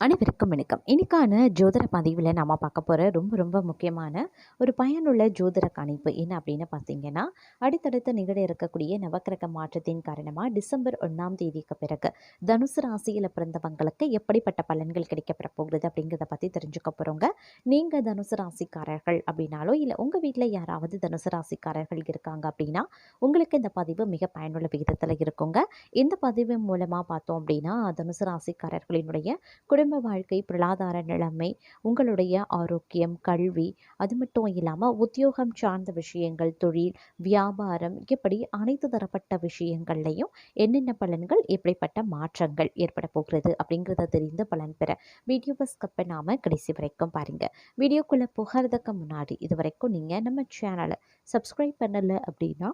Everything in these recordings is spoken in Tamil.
அனைவருக்கும் வணக்கம். இன்னைக்கான ஜோதிட பதிவில் நாம் பார்க்க போகிற ரொம்ப ரொம்ப முக்கியமான ஒரு பயனுள்ள ஜோதிட கணிப்பு என்ன அப்படின்னு பார்த்தீங்கன்னா அடுத்தடுத்து நிகழ இருக்கக்கூடிய நவக்கிரக மாற்றத்தின் காரணமாக டிசம்பர் ஒன்றாம் தேதிக்கு பிறகு தனுசு ராசியில் பிறந்தவங்களுக்கு எப்படிப்பட்ட பலன்கள் கிடைக்கப்பெற போகுது அப்படிங்கிறத பற்றி தெரிஞ்சுக்க போகிறோங்க நீங்கள் தனுசு ராசிக்காரர்கள் அப்படின்னாலோ இல்லை உங்கள் வீட்டில் யாராவது தனுசு ராசிக்காரர்கள் இருக்காங்க அப்படின்னா உங்களுக்கு இந்த பதிவு மிக பயனுள்ள விகிதத்தில் இருக்குங்க. இந்த பதிவு மூலமாக பார்த்தோம் அப்படின்னா தனுசு ராசிக்காரர்களினுடைய குடும்ப வாழ்க்கை பொருளாதார நிலைமை உங்களுடைய ஆரோக்கியம் கல்வி அது மட்டும் இல்லாமல் உத்தியோகம் சார்ந்த விஷயங்கள் தொழில் வியாபாரம் இப்படி அனைத்து தரப்பட்ட விஷயங்கள்லையும் என்னென்ன பலன்கள் எப்படிப்பட்ட மாற்றங்கள் ஏற்பட போகிறது அப்படிங்கிறத தெரிந்து பலன் பெற வீடியோவை ஸ்கப்பை நாம் கடைசி வரைக்கும் பாருங்கள் வீடியோக்குள்ளே போகிறதுக்கு முன்னாடி இது வரைக்கும் நீங்கள் நம்ம சேனலை சப்ஸ்கிரைப் பண்ணலை அப்படின்னா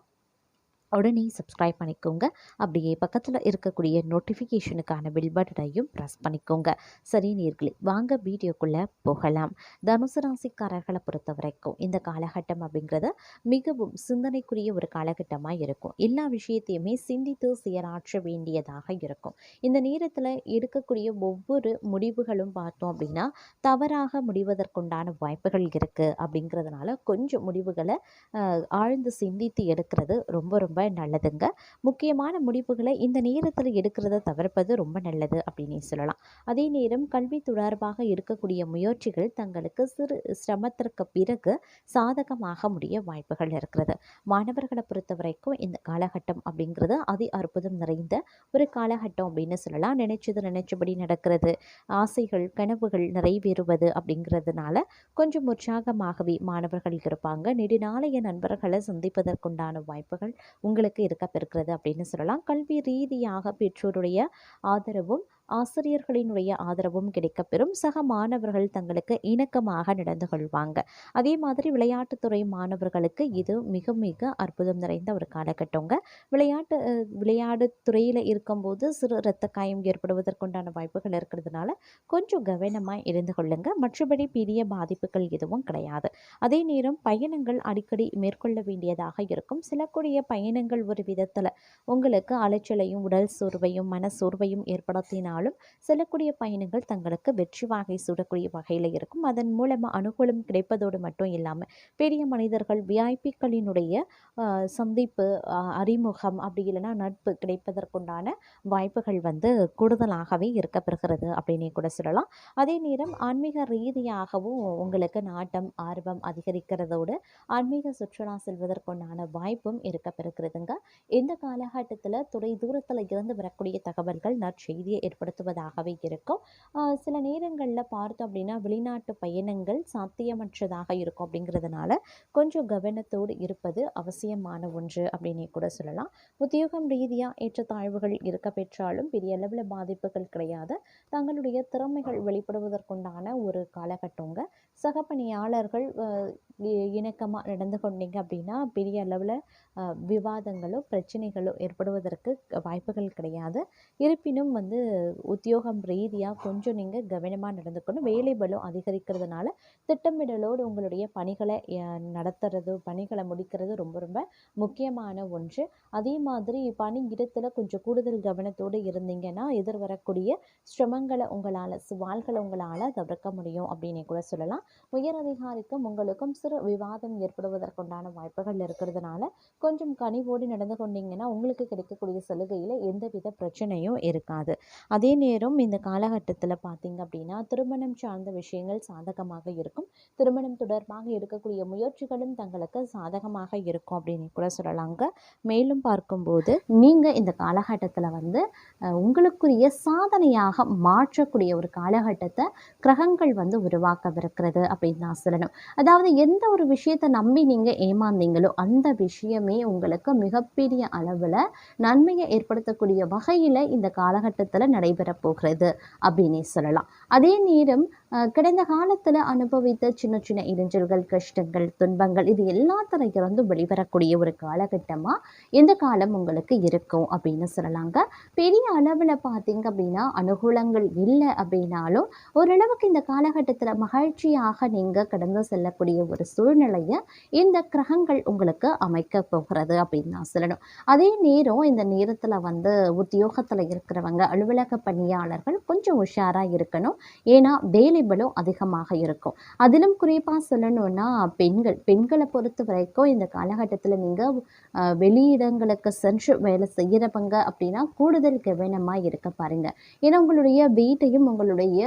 உடனே சப்ஸ்கிரைப் பண்ணிக்கோங்க. அப்படியே பக்கத்தில் இருக்கக்கூடிய நோட்டிஃபிகேஷனுக்கான பில் பட்டனையும் ப்ரெஸ் பண்ணிக்கோங்க. சரி நீர்களே வாங்க வீடியோக்குள்ளே போகலாம். தனுசு ராசிக்காரர்களை பொறுத்த வரைக்கும் இந்த காலகட்டம் அப்படிங்கிறது மிகவும் சிந்தனைக்குரிய ஒரு காலகட்டமாக இருக்கும். எல்லா விஷயத்தையுமே சிந்தித்து செயலாற்ற வேண்டியதாக இருக்கும். இந்த நேரத்தில் எடுக்கக்கூடிய ஒவ்வொரு முடிவுகளும் பார்த்தோம் அப்படின்னா தவறாக முடிவதற்குண்டான வாய்ப்புகள் இருக்குது அப்படிங்கிறதுனால கொஞ்சம் முடிவுகளை ஆழ்ந்து சிந்தித்து எடுக்கிறது ரொம்ப ரொம்ப நல்லதுங்க. முக்கியமான முடிவுகளை இந்த நேரத்தில் எடுக்கிறத தவிர்ப்பது ரொம்ப நல்லது அப்படின்னு சொல்லலாம். அதே நேரம் கல்வி தொடர்பாக இருக்கக்கூடிய முயற்சிகள் தங்களுக்கு சிறு சிரமத்திற்கு பிறகு சாதகமாக முடிய வாய்ப்புகள் இருக்கிறது. மாணவர்களை பொறுத்த வரைக்கும் இந்த காலகட்டம் அப்படிங்கிறது அதி அற்புதம் நிறைந்த ஒரு காலகட்டம் அப்படின்னு சொல்லலாம். நினைச்சது நினைச்சபடி நடக்கிறது. ஆசைகள் கனவுகள் நிறைவேறுவது அப்படிங்கிறதுனால கொஞ்சம் உற்சாகமாகவே மாணவர்கள் இருப்பாங்க. நெடுநாளைய நண்பர்களை சந்திப்பதற்குண்டான வாய்ப்புகள் உங்களுக்கு இருக்கப்பெறுகிறது அப்படின்னு சொல்லலாம். கல்வி ரீதியாக பெற்றோருடைய ஆதரவும் ஆசிரியர்களினுடைய ஆதரவும் கிடைக்கப்பெறும். சக மாணவர்கள் தங்களுக்கு இணக்கமாக நடந்து கொள்வாங்க. அதே மாதிரி விளையாட்டுத்துறை மாணவர்களுக்கு இது மிக மிக அற்புதம் நிறைந்த ஒரு காலகட்டங்க. விளையாட்டு விளையாடு துறையில் இருக்கும்போது சிறு இரத்த காயம் ஏற்படுவதற்குண்டான வாய்ப்புகள் இருக்கிறதுனால கொஞ்சம் கவனமாக இருந்து கொள்ளுங்க. மற்றபடி பெரிய பாதிப்புகள் எதுவும் கிடையாது. அதே நேரம் பயணங்கள் அடிக்கடி மேற்கொள்ள வேண்டியதாக இருக்கும். சிலக்கூடிய பயணங்கள் ஒரு விதத்தில் உங்களுக்கு அலைச்சலையும் உடல் சோர்வையும் மன சோர்வையும் ஏற்படுத்தினாலும் செல்லக்கூடிய பயணங்கள் தங்களுக்கு வெற்றி வாகை சூடக்கூடிய வகையில் இருக்கும். அதன் மூலமாக அனுகூலம் கிடைப்பதோடு மட்டும் இல்லாமல் பெரிய மனிதர்கள் விஐபிக்களினுடைய சந்திப்பு அறிமுகம் அப்படி இல்லைன்னா நட்பு கிடைப்பதற்குண்டான வாய்ப்புகள் வந்து கூடுதலாகவே இருக்கப்பெறுகிறது அப்படின்னே கூட சொல்லலாம். அதே நேரம் ஆன்மீக ரீதியாகவும் உங்களுக்கு நாட்டம் ஆர்வம் அதிகரிக்கிறதோடு ஆன்மீக சுற்றுலா செல்வதற்குண்டான வாய்ப்பும் இருக்கப்பெறுகிறதுங்க. இந்த காலகட்டத்தில் துறை தூரத்தில் இருந்து வரக்கூடிய தகவல்கள் நற்செய்தியை ஏற்படுத்துவதாகவே இருக்கும். சில நேரங்களில் பார்த்தோம் அப்படின்னா வெளிநாட்டு பயணங்கள் சாத்தியமற்றதாக இருக்கும் அப்படிங்கிறதுனால கொஞ்சம் கவனத்தோடு இருப்பது அவசியமான ஒன்று அப்படின்னே கூட சொல்லலாம். உத்தியோகம் ரீதியாக ஏற்றத்தாழ்வுகள் இருக்க பெற்றாலும் பெரிய அளவில் பாதிப்புகள் கிடையாது. தங்களுடைய திறமைகள் வெளிப்படுவதற்குண்டான ஒரு காலகட்டங்க. சக பணியாளர்கள் இணக்கமாக நடந்து கொண்டீங்க அப்படின்னா பெரிய அளவில் விவாதங்களோ பிரச்சனைகளோ ஏற்படுவதற்கு வாய்ப்புகள் கிடையாது. இருப்பினும் வந்து உத்தியோகம் ரீதியாக கொஞ்சம் நீங்கள் கவனமாக நடந்துக்கணும். வேலை பலம் அதிகரிக்கிறதுனால திட்டமிடலோடு உங்களுடைய பணிகளை நடத்துறது பணிகளை முடிக்கிறது ரொம்ப ரொம்ப முக்கியமான ஒன்று. அதே மாதிரி பணி இடத்துல கொஞ்சம் கூடுதல் கவனத்தோடு இருந்தீங்கன்னா எதிர்வரக்கூடிய சிரமங்களை உங்களால் சவால்களை உங்களால் தவிர்க்க முடியும் அப்படின்னு கூட சொல்லலாம். உயர் அதிகாரிக்கும் உங்களுக்கும் சிறு விவாதம் ஏற்படுவதற்குண்டான வாய்ப்புகள் இருக்கிறதுனால கொஞ்சம் கனிவோடு நடந்து கொண்டீங்கன்னா உங்களுக்கு கிடைக்கக்கூடிய சலுகையில் எந்தவித பிரச்சனையும் இருக்காது. அதே நேரம் இந்த காலகட்டத்தில் பார்த்தீங்க அப்படின்னா திருமணம் சார்ந்த விஷயங்கள் சாதகமாக இருக்கும். திருமணம் தொடர்பாக இருக்கக்கூடிய முயற்சிகளும் தங்களுக்கு சாதகமாக இருக்கும் அப்படின்னு கூட சொல்லலாங்க. மேலும் பார்க்கும்போது நீங்கள் இந்த காலகட்டத்தில் வந்து உங்களுக்குரிய சாதனையாக மாற்றக்கூடிய ஒரு காலகட்டத்தை கிரகங்கள் வந்து உருவாக்கவிருக்கிறது அப்படின்னு நான் சொல்லணும். அதாவது எந்த ஒரு விஷயத்தை நம்பி நீங்கள் ஏமாந்தீங்களோ அந்த விஷயமே உங்களுக்கு மிகப்பெரிய அளவில் நன்மையை ஏற்படுத்தக்கூடிய வகையில் இந்த காலகட்டத்தில் நடைபெறப் போகிறது அப்படின்னே சொல்லலாம். அதே நேரம் கடந்த காலத்தில் அனுபவித்த சின்ன சின்ன இடைஞ்சல்கள் கஷ்டங்கள் துன்பங்கள் இது எல்லாத்திலையிலிருந்து இருந்து வெளிவரக்கூடிய ஒரு காலகட்டமாக இந்த காலம் உங்களுக்கு இருக்கும் அப்படின்னு சொல்லலாங்க. பெரிய அளவில் பார்த்தீங்க அப்படின்னா அனுகூலங்கள் இல்லை அப்படின்னாலும் ஓரளவுக்கு இந்த காலகட்டத்தில் மகிழ்ச்சியாக நீங்கள் கடந்து செல்லக்கூடிய ஒரு சூழ்நிலையை இந்த கிரகங்கள் உங்களுக்கு அமைக்க போகிறது அப்படின்னு நான் சொல்லணும். அதே நேரம் இந்த நேரத்தில் வந்து உத்தியோகத்தில் இருக்கிறவங்க அலுவலக பணியாளர்கள் கொஞ்சம் உஷாராக இருக்கணும். ஏன்னா வேலை வேலைகளும் அதிகமாக இருக்கும். அதிலும் குறிப்பாக சொல்லணும்னா பெண்கள் பெண்களை பொறுத்த வரைக்கும் இந்த காலகட்டத்தில் நீங்கள் வெளியிடங்களுக்கு சென்று வேலை செய்கிறவங்க அப்படின்னா கூடுதல் கவனமாக இருக்க பாருங்க. ஏன்னா உங்களுடைய வீட்டையும் உங்களுடைய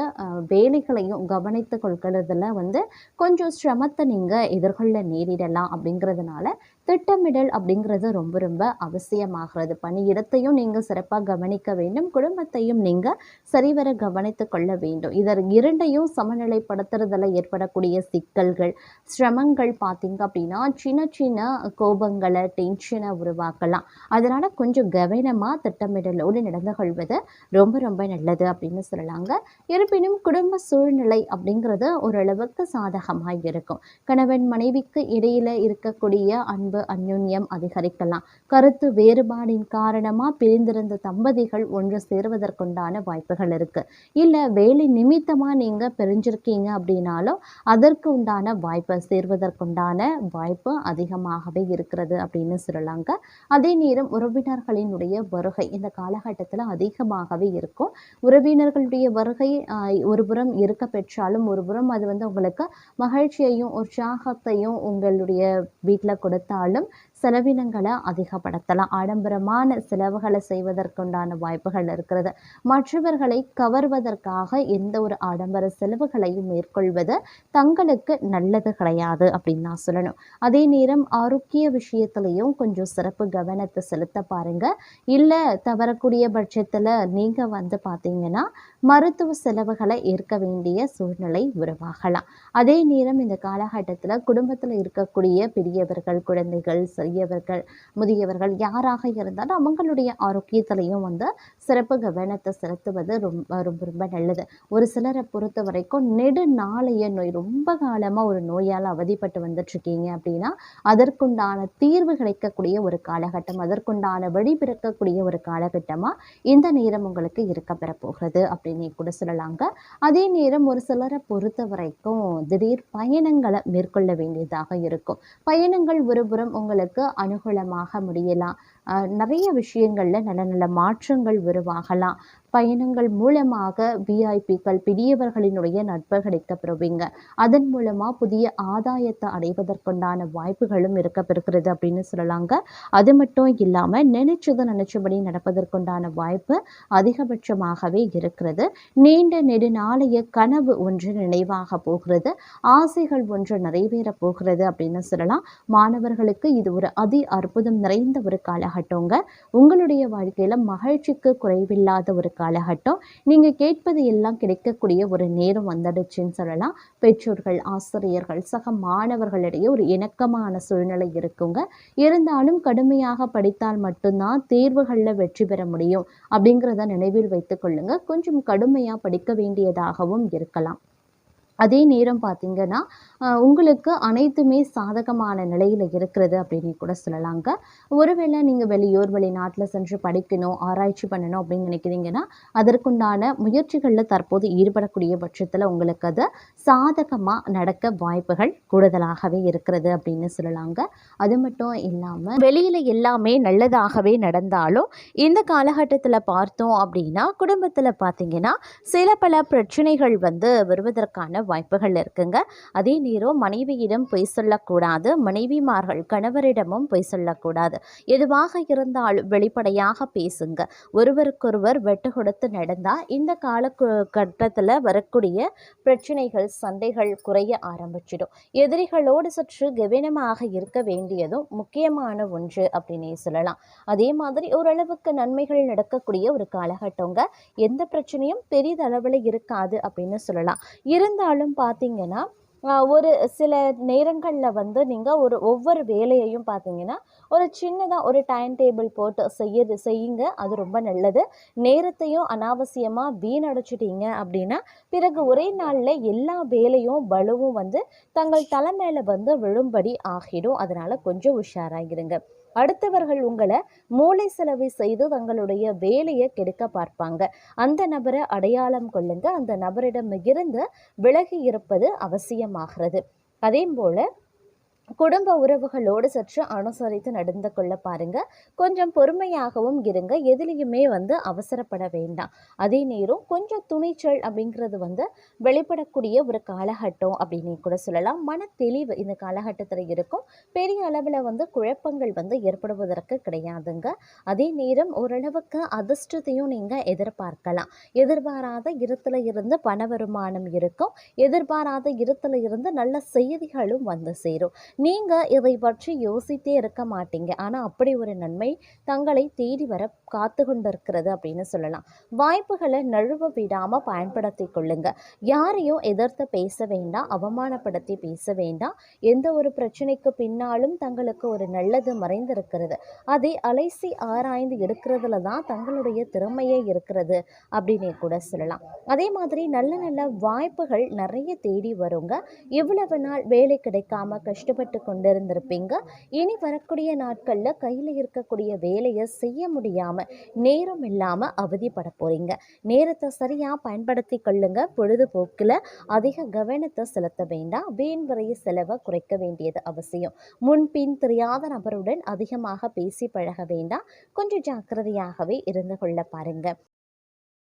வேலைகளையும் கவனித்து கொள்கிறதுல வந்து கொஞ்சம் சிரமத்தை நீங்கள் எதிர்கொள்ள நேரிடலாம் அப்படிங்கிறதுனால திட்டமிடல் அப்படிங்கிறது ரொம்ப ரொம்ப அவசியமாகிறது. பணியிடத்தையும் நீங்கள் சிறப்பாக கவனிக்க வேண்டும். குடும்பத்தையும் நீங்கள் சரிவர கவனித்து கொள்ள வேண்டும். இதர் இரண்டையும் சமநிலைப்படுத்துறதில் ஏற்படக்கூடிய சிக்கல்கள் சிரமங்கள் பார்த்தீங்க அப்படின்னா சின்ன சின்ன கோபங்களை டென்ஷனை உருவாக்கலாம். அதனால் கொஞ்சம் கவனமாக திட்டமிடலோடு நடந்து கொள்வது ரொம்ப ரொம்ப நல்லது அப்படின்னு சொல்லலாங்க. இருப்பினும் குடும்ப சூழ்நிலை அப்படிங்கிறது ஓரளவுக்கு சாதகமாக இருக்கும். கணவன் மனைவிக்கு இடையில் இருக்கக்கூடிய அன்பு அந்யோன்யம் அதிகரிக்கலாம். கருத்து வேறுபாடின் காரணமா பிரிந்திருந்த தம்பதிகள் ஒன்று சேருவதற்குண்டான வாய்ப்புகள் இருக்கு. இல்லை வேலை நிமித்தமா நீங்க பிரிஞ்சிருக்கீங்க அப்படின்னாலும் அதற்கு உண்டான வாய்ப்பை சேர்வதற்குண்டான வாய்ப்பு அதிகமாகவே இருக்கிறது அப்படின்னு சொல்லலாங்க. அதே நேரம் உறவினர்களினுடைய வருகை இந்த காலகட்டத்தில் அதிகமாகவே இருக்கும். உறவினர்களுடைய வருகை ஆஹ், ஒருபுறம் இருக்க பெற்றாலும் ஒருபுறம் அது வந்து உங்களுக்கு மகிழ்ச்சியையும் உற்சாகத்தையும் உங்களுடைய வீட்டில் கொடுத்தாலும் వాళ్ళం செலவினங்களை அதிகப்படுத்தலாம். ஆடம்பரமான செலவுகளை செய்வதற்குண்டான வாய்ப்புகள் இருக்கிறது. மற்றவர்களை கவர்வதற்காக எந்த ஒரு ஆடம்பர செலவுகளையும் மேற்கொள்வது தங்களுக்கு நல்லது கிடையாது அப்படின்னு நான் சொல்லணும். அதே நேரம் ஆரோக்கிய விஷயத்துலையும் கொஞ்சம் சிறப்பு கவனத்தை செலுத்த பாருங்க. இல்லை தவறக்கூடிய பட்சத்தில் நீங்கள் வந்து பார்த்தீங்கன்னா மருத்துவ செலவுகளை ஏற்க வேண்டிய சூழ்நிலை உருவாகலாம். அதே நேரம் இந்த காலகட்டத்தில் குடும்பத்தில் இருக்கக்கூடிய பெரியவர்கள் குழந்தைகள் சரி பெரியவர்கள் முதியவர்கள் யாராக இருந்தாலும் அவங்களுடைய ஆரோக்கியத்திலையும் வந்து சிறப்பு கவனத்தை செலுத்துவது ரொம்ப ரொம்ப ரொம்ப நல்லது. ஒரு சிலரை பொறுத்த வரைக்கும் நெடு நாளைய நோய் ரொம்ப காலமாக ஒரு நோயால் அவதிப்பட்டு வந்துட்டுருக்கீங்க அப்படின்னா அதற்குண்டான தீர்வு கிடைக்கக்கூடிய ஒரு காலகட்டம் அதற்குண்டான வழி பிறக்கக்கூடிய ஒரு காலகட்டமாக இந்த நேரம் உங்களுக்கு இருக்க பெறப்போகிறது அப்படின்னு கூட சொல்லலாங்க. அதே நேரம் ஒரு சிலரை பொறுத்த வரைக்கும் திடீர் பயணங்களை மேற்கொள்ள வேண்டியதாக இருக்கும். பயணங்கள் ஒருபுறம் உங்களுக்கு அனுகூலமாக முடியலாம். ஆஹ் நிறைய விஷயங்களில் நல்ல நல்ல மாற்றங்கள் உருவாகலாம். பயணங்கள் மூலமாக விஐபிக்கள் பெரியவர்களினுடைய நட்பு கிடைக்க பெறுவீங்க அதன் மூலமாக புதிய ஆதாயத்தை அடைவதற்குண்டான வாய்ப்புகளும் இருக்க பெறுகிறது அப்படின்னு சொல்லலாங்க. அது மட்டும் இல்லாமல் நினைச்சது நினைச்சபடி நடப்பதற்குண்டான வாய்ப்பு அதிகபட்சமாகவே இருக்கிறது. நீண்ட நெடுநாளைய கனவு ஒன்று நினைவாக போகிறது. ஆசைகள் ஒன்று நிறைவேற போகிறது அப்படின்னு சொல்லலாம். மாணவர்களுக்கு இது ஒரு அதி அற்புதம் நிறைந்த ஒரு காலகட்டங்க. உங்களுடைய வாழ்க்கையில் மகிழ்ச்சிக்கு குறைவில்லாத ஒரு காலகட்டம். நீங்கள் கேட்பது எல்லாம் கிடைக்கக்கூடிய ஒரு நேரம் வந்துடுச்சுன்னு சொல்லலாம். பெற்றோர்கள் ஆசிரியர்கள் சக மாணவர்களிடையே ஒரு இணக்கமான சூழ்நிலை இருக்குங்க. இருந்தாலும் கடுமையாக படித்தால் மட்டும்தான் தேர்வுகளில் வெற்றி பெற முடியும். அப்படிங்கிறத நினைவில் வைத்துக் கொள்ளுங்க. கொஞ்சம் கடுமையாக படிக்க வேண்டியதாகவும் இருக்கலாம். அதே நேரம் பார்த்தீங்கன்னா உங்களுக்கு அனைத்துமே சாதகமான நிலையில் இருக்கிறது அப்படின்னு கூட சொல்லலாங்க. ஒருவேளை நீங்கள் வெளியூர் வெளிநாட்டில் சென்று படிக்கணும் ஆராய்ச்சி பண்ணணும் அப்படின்னு நினைக்கிறீங்கன்னா அதற்குண்டான முயற்சிகளில் தற்போது ஈடுபடக்கூடிய பட்சத்தில் உங்களுக்கு அது சாதகமாக நடக்க வாய்ப்புகள் கூடுதலாகவே இருக்கிறது அப்படின்னு சொல்லலாங்க. அது மட்டும் இல்லாமல் வெளியில் எல்லாமே நல்லதாகவே நடந்தாலும் இந்த காலகட்டத்தில் பார்த்தோம் அப்படின்னா குடும்பத்தில் பார்த்தீங்கன்னா சில பல பிரச்சனைகள் வந்து வருவதற்கான வாய்ப்புகள் இருக்குங்க. அதே நேரம் மனைவியிடம் பொய் சொல்லக்கூடாது. மனைவிமார்கள் கணவரிடமும் பொய் சொல்லக்கூடாது. எதுவாக இருந்தாலும் வெளிப்படையாக பேசுங்க. ஒருவருக்கொருவர் வெட்டு கொடுத்து நடந்தால் இந்த கால கட்டத்தில் வரக்கூடிய பிரச்சனைகள் சண்டைகள் குறைய ஆரம்பிச்சிடும். எதிரிகளோடு சற்று கவனமாக இருக்க வேண்டியதும் முக்கியமான ஒன்று அப்படின்னே சொல்லலாம். அதே மாதிரி ஓரளவுக்கு நன்மைகள் நடக்கக்கூடிய ஒரு காலகட்டங்க. எந்த பிரச்சனையும் பெரிதளவில் இருக்காது அப்படின்னு சொல்லலாம். இருந்தாலும் பார்த்தீங்கன்னா ஒரு சில நேரங்களில் வந்து நீங்கள் ஒரு ஒவ்வொரு வேலையையும் பார்த்தீங்கன்னா, ஒரு சின்னதாக ஒரு டைம் டேபிள் போட்டு செய்யது செய்யுங்க. அது ரொம்ப நல்லது. நேரத்தையும் அனாவசியமாக வீணடைச்சிட்டீங்க அப்படின்னா பிறகு ஒரே நாளில் எல்லா வேலையும் பளுவும் வந்து தங்கள் தலைமையில் வந்து விழும்படி ஆகிடும். அதனால் கொஞ்சம் உஷாரா அடுத்தவர்கள் உங்களை மூளை செலவை செய்து தங்களுடைய வேலையை கெடுக்க பார்ப்பாங்க. அந்த நபரை அடையாளம் கொள்ளுங்க. அந்த நபரிடம் இருந்து விலகி இருப்பது அவசியமாகிறது. அதே போல் குடும்ப உறவுகளோடு சற்று அனுசரித்து நடந்து கொள்ள பாருங்க. கொஞ்சம் பொறுமையாகவும் இருங்க. எதுலேயுமே வந்து அவசரப்பட வேண்டாம். அதே நேரம் கொஞ்சம் துணிச்சல் அப்படிங்கிறது வந்து வெளிப்படக்கூடிய ஒரு காலகட்டம் அப்படின்னு கூட சொல்லலாம். மன தெளிவு இந்த காலகட்டத்தில் இருக்கும். பெரிய அளவில் வந்து குழப்பங்கள் வந்து ஏற்படுவதற்கு கிடையாதுங்க. அதே நேரம் ஓரளவுக்கு அதிர்ஷ்டத்தையும் நீங்கள் எதிர்பார்க்கலாம். எதிர்பாராத இருத்தில் இருந்து பண வருமானம் இருக்கும். எதிர்பாராத இருத்தில் இருந்து நல்ல செய்திகளும் வந்து சேரும். நீங்க இதை பற்றி யோசித்தே இருக்க மாட்டீங்க. ஆனா அப்படி ஒரு நன்மை தங்களை தேடி வர காத்து கொண்டிருக்கிறது அப்படின்னு சொல்லலாம். வாய்ப்புகளை நழுவ விடாம பயன்படுத்தி கொள்ளுங்க. யாரையும் எதிர்த்து பேச வேண்டாம். அவமானப்படுத்தி பேச வேண்டாம். எந்த ஒரு பிரச்சனைக்கு பின்னாலும் தங்களுக்கு ஒரு நல்லது மறைந்திருக்கிறது. அதை அலைசி ஆராய்ந்து எடுக்கிறதுல தான் தங்களுடைய திறமையே இருக்கிறது அப்படின்னு கூட சொல்லலாம். அதே மாதிரி நல்ல நல்ல வாய்ப்புகள் நிறைய தேடி வருங்க. இவ்வளவு நாள் வேலை கிடைக்காம கஷ்டப்பட்டு கொண்டிருந்திருப்பீங்க. இனி வரக்கூடிய நாட்களில் கையில் இருக்கக்கூடிய வேலையை செய்ய முடியாமல் நேரம் இல்லாமல் அவதிப்பட போகிறீங்க நேரத்தை சரியாக பயன்படுத்தி கொள்ளுங்க. பொழுதுபோக்கில் அதிக கவனத்தை செலுத்த வேண்டாம். வீண் வரைய செலவை குறைக்க வேண்டியது அவசியம். முன்பின் தெரியாத நபருடன் அதிகமாக பேசி பழக வேண்டாம். கொஞ்சம் ஜாக்கிரதையாகவே இருந்து கொள்ள பாருங்கள்